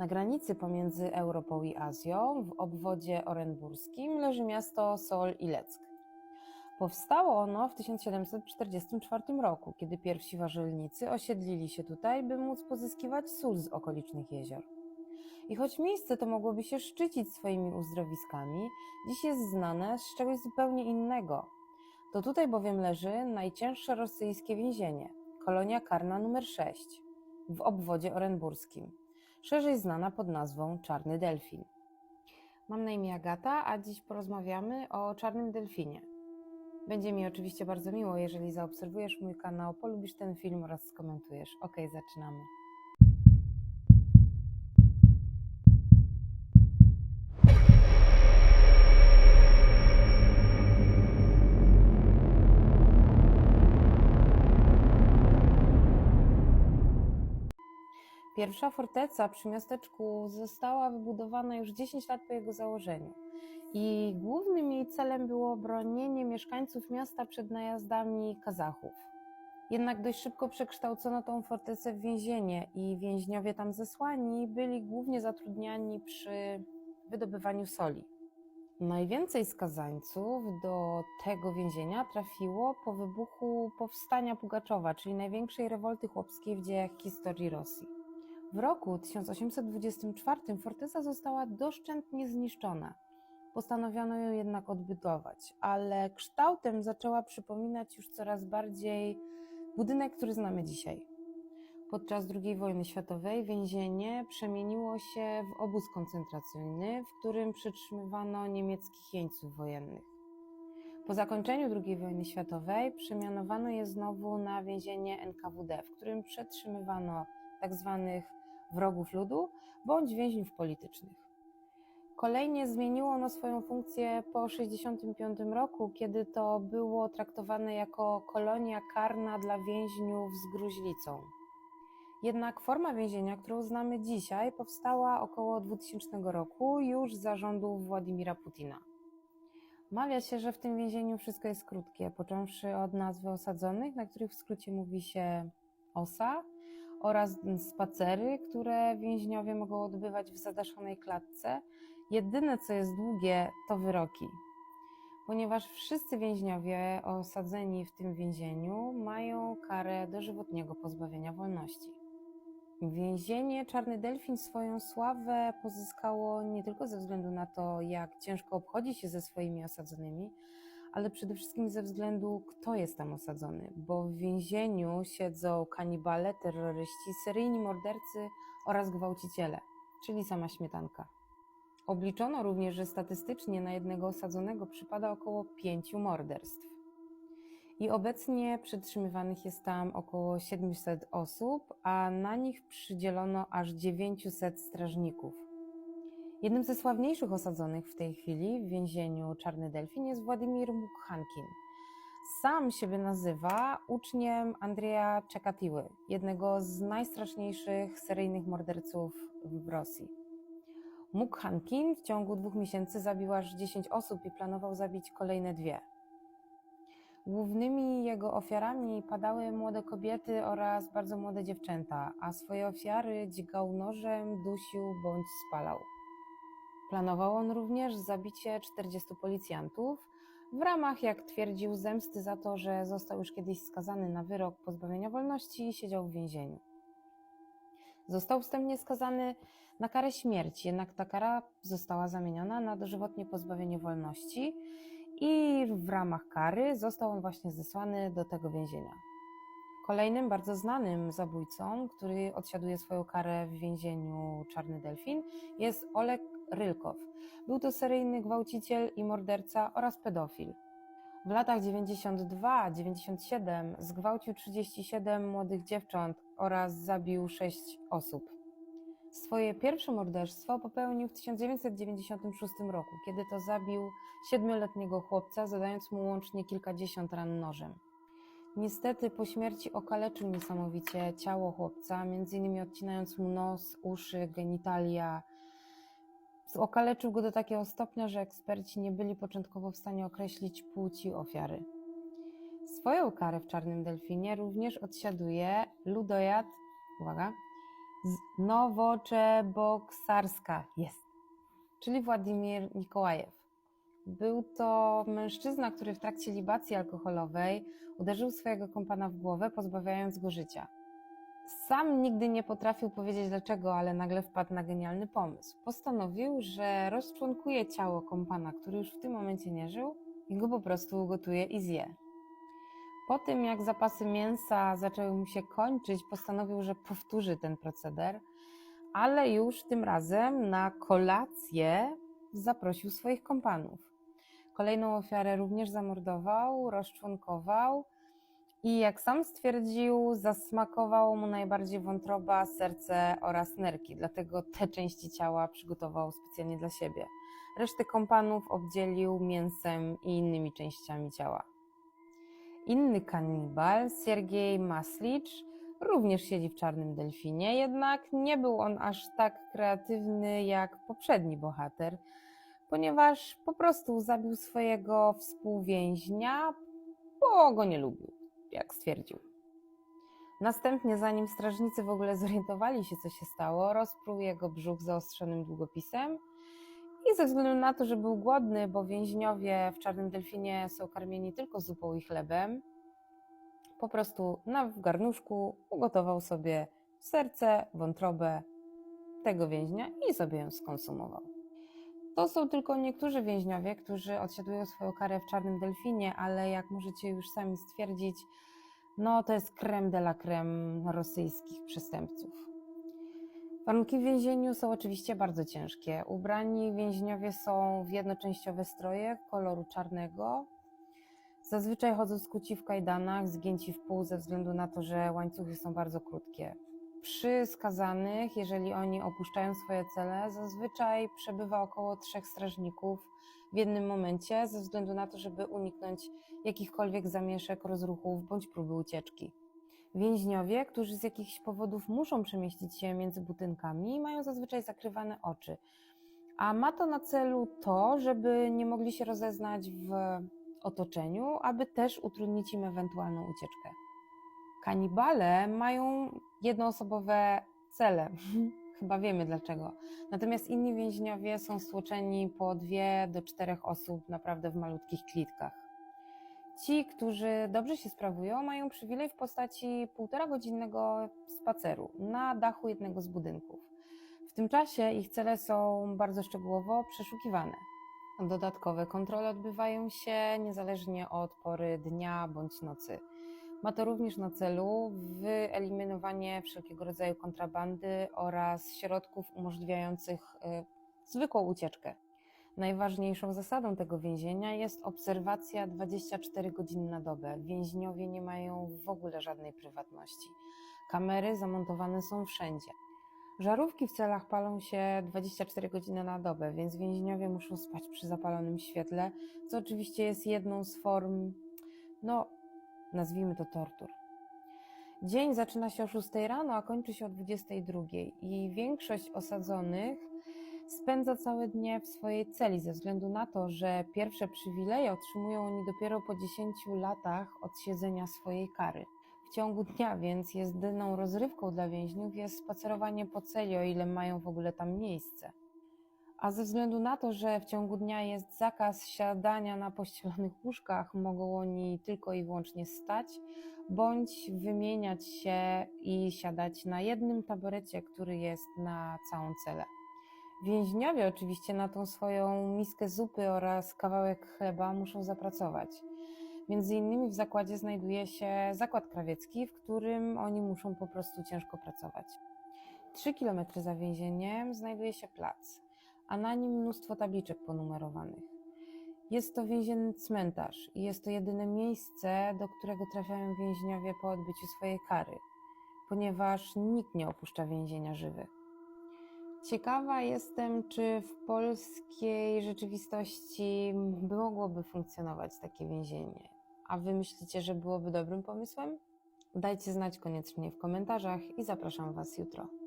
Na granicy pomiędzy Europą i Azją, w obwodzie orenburskim, leży miasto Sol Ileck. Powstało ono w 1744 roku, kiedy pierwsi warzelnicy osiedlili się tutaj, by móc pozyskiwać sól z okolicznych jezior. I choć miejsce to mogłoby się szczycić swoimi uzdrowiskami, dziś jest znane z czegoś zupełnie innego. To tutaj bowiem leży najcięższe rosyjskie więzienie, kolonia karna numer 6 w obwodzie orenburskim, szerzej znana pod nazwą Czarny Delfin. Mam na imię Agata, a dziś porozmawiamy o Czarnym Delfinie. Będzie mi oczywiście bardzo miło, jeżeli zaobserwujesz mój kanał, polubisz ten film oraz skomentujesz. Ok, zaczynamy. Pierwsza forteca przy miasteczku została wybudowana już 10 lat po jego założeniu. I głównym jej celem było bronienie mieszkańców miasta przed najazdami Kazachów. Jednak dość szybko przekształcono tą fortecę w więzienie i więźniowie tam zesłani byli głównie zatrudniani przy wydobywaniu soli. Najwięcej skazańców do tego więzienia trafiło po wybuchu powstania Pugaczowa, czyli największej rewolty chłopskiej w dziejach historii Rosji. W roku 1824 forteca została doszczętnie zniszczona. Postanowiono ją jednak odbudować, ale kształtem zaczęła przypominać już coraz bardziej budynek, który znamy dzisiaj. Podczas II wojny światowej więzienie przemieniło się w obóz koncentracyjny, w którym przetrzymywano niemieckich jeńców wojennych. Po zakończeniu II wojny światowej przemianowano je znowu na więzienie NKWD, w którym przetrzymywano tzw. wrogów ludu bądź więźniów politycznych. Kolejnie zmieniło ono swoją funkcję po 1965 roku, kiedy to było traktowane jako kolonia karna dla więźniów z gruźlicą. Jednak forma więzienia, którą znamy dzisiaj, powstała około 2000 roku już za rządów Władimira Putina. Mawia się, że w tym więzieniu wszystko jest krótkie, począwszy od nazwy osadzonych, na których w skrócie mówi się OSA, oraz spacery, które więźniowie mogą odbywać w zadaszonej klatce. Jedyne, co jest długie, to wyroki, ponieważ wszyscy więźniowie osadzeni w tym więzieniu mają karę dożywotniego pozbawienia wolności. Więzienie Czarny Delfin swoją sławę pozyskało nie tylko ze względu na to, jak ciężko obchodzi się ze swoimi osadzonymi, ale przede wszystkim ze względu, kto jest tam osadzony, bo w więzieniu siedzą kanibale, terroryści, seryjni mordercy oraz gwałciciele, czyli sama śmietanka. Obliczono również, że statystycznie na jednego osadzonego przypada około pięciu morderstw. I obecnie przetrzymywanych jest tam około 700 osób, a na nich przydzielono aż 900 strażników. Jednym ze sławniejszych osadzonych w tej chwili w więzieniu Czarny Delfin jest Władimir Mukhankin. Sam siebie nazywa uczniem Andrzeja Czekatiły, jednego z najstraszniejszych seryjnych morderców w Rosji. Mukhankin w ciągu dwóch miesięcy zabił aż 10 osób i planował zabić kolejne dwie. Głównymi jego ofiarami padały młode kobiety oraz bardzo młode dziewczęta, a swoje ofiary dźgał nożem, dusił bądź spalał. Planował on również zabicie 40 policjantów w ramach, jak twierdził, zemsty za to, że został już kiedyś skazany na wyrok pozbawienia wolności i siedział w więzieniu. Został wstępnie skazany na karę śmierci, jednak ta kara została zamieniona na dożywotnie pozbawienie wolności i w ramach kary został on właśnie zesłany do tego więzienia. Kolejnym bardzo znanym zabójcą, który odsiaduje swoją karę w więzieniu Czarny Delfin, jest Oleg Rylkow. Był to seryjny gwałciciel i morderca oraz pedofil. W latach 92-97 zgwałcił 37 młodych dziewcząt oraz zabił 6 osób. Swoje pierwsze morderstwo popełnił w 1996 roku, kiedy to zabił siedmioletniego chłopca, zadając mu łącznie kilkadziesiąt ran nożem. Niestety po śmierci okaleczył niesamowicie ciało chłopca, między innymi odcinając mu nos, uszy, genitalia. Okaleczył go do takiego stopnia, że eksperci nie byli początkowo w stanie określić płci ofiary. Swoją karę w Czarnym Delfinie również odsiaduje ludojad, uwaga, z Nowoczeboksarska jest, czyli Władimir Nikołajew. Był to mężczyzna, który w trakcie libacji alkoholowej uderzył swojego kompana w głowę, pozbawiając go życia. Sam nigdy nie potrafił powiedzieć dlaczego, ale nagle wpadł na genialny pomysł. Postanowił, że rozczłonkuje ciało kompana, który już w tym momencie nie żył, i go po prostu ugotuje i zje. Po tym, jak zapasy mięsa zaczęły mu się kończyć, postanowił, że powtórzy ten proceder, ale już tym razem na kolację zaprosił swoich kompanów. Kolejną ofiarę również zamordował, rozczłonkował i jak sam stwierdził, zasmakowało mu najbardziej wątroba, serce oraz nerki, dlatego te części ciała przygotował specjalnie dla siebie. Resztę kompanów obdzielił mięsem i innymi częściami ciała. Inny kanibal, Siergiej Maslicz, również siedzi w czarnym delfinie, jednak nie był on aż tak kreatywny jak poprzedni bohater, ponieważ po prostu zabił swojego współwięźnia, bo go nie lubił, jak stwierdził. Następnie, zanim strażnicy w ogóle zorientowali się, co się stało, rozpruł jego brzuch zaostrzonym długopisem i ze względu na to, że był głodny, bo więźniowie w Czarnym Delfinie są karmieni tylko zupą i chlebem, po prostu na w garnuszku ugotował sobie serce, wątrobę tego więźnia i sobie ją skonsumował. To są tylko niektórzy więźniowie, którzy odsiadują swoją karę w Czarnym Delfinie, ale jak możecie już sami stwierdzić, no to jest creme de la creme rosyjskich przestępców. Warunki w więzieniu są oczywiście bardzo ciężkie. Ubrani więźniowie są w jednoczęściowe stroje koloru czarnego. Zazwyczaj chodzą skuci w kajdanach, zgięci w pół ze względu na to, że łańcuchy są bardzo krótkie. Przy skazanych, jeżeli oni opuszczają swoje cele, zazwyczaj przebywa około trzech strażników w jednym momencie, ze względu na to, żeby uniknąć jakichkolwiek zamieszek, rozruchów bądź próby ucieczki. Więźniowie, którzy z jakichś powodów muszą przemieścić się między budynkami, mają zazwyczaj zakrywane oczy. A ma to na celu to, żeby nie mogli się rozeznać w otoczeniu, aby też utrudnić im ewentualną ucieczkę. Kanibale mają jednoosobowe cele. Chyba wiemy dlaczego. Natomiast inni więźniowie są stłoczeni po dwie do czterech osób naprawdę w malutkich klitkach. Ci, którzy dobrze się sprawują, mają przywilej w postaci półtora godzinnego spaceru na dachu jednego z budynków. W tym czasie ich cele są bardzo szczegółowo przeszukiwane. Dodatkowe kontrole odbywają się niezależnie od pory dnia bądź nocy. Ma to również na celu wyeliminowanie wszelkiego rodzaju kontrabandy oraz środków umożliwiających y, zwykłą ucieczkę. Najważniejszą zasadą tego więzienia jest obserwacja 24 godziny na dobę. Więźniowie nie mają w ogóle żadnej prywatności. Kamery zamontowane są wszędzie. Żarówki w celach palą się 24 godziny na dobę, więc więźniowie muszą spać przy zapalonym świetle, co oczywiście jest jedną z form, no, nazwijmy to tortur. Dzień zaczyna się o 6 rano, a kończy się o 22 i większość osadzonych spędza całe dnie w swojej celi ze względu na to, że pierwsze przywileje otrzymują oni dopiero po 10 latach odsiedzenia swojej kary. W ciągu dnia więc jedyną rozrywką dla więźniów jest spacerowanie po celi, o ile mają w ogóle tam miejsce. A ze względu na to, że w ciągu dnia jest zakaz siadania na pościelonych łóżkach, mogą oni tylko i wyłącznie stać bądź wymieniać się i siadać na jednym taborecie, który jest na całą celę. Więźniowie oczywiście na tą swoją miskę zupy oraz kawałek chleba muszą zapracować. Między innymi w zakładzie znajduje się zakład krawiecki, w którym oni muszą po prostu ciężko pracować. Trzy kilometry za więzieniem znajduje się plac, a na nim mnóstwo tabliczek ponumerowanych. Jest to więzienny cmentarz i jest to jedyne miejsce, do którego trafiają więźniowie po odbyciu swojej kary, ponieważ nikt nie opuszcza więzienia żywych. Ciekawa jestem, czy w polskiej rzeczywistości mogłoby funkcjonować takie więzienie. A wy myślicie, że byłoby dobrym pomysłem? Dajcie znać koniecznie w komentarzach i zapraszam Was jutro.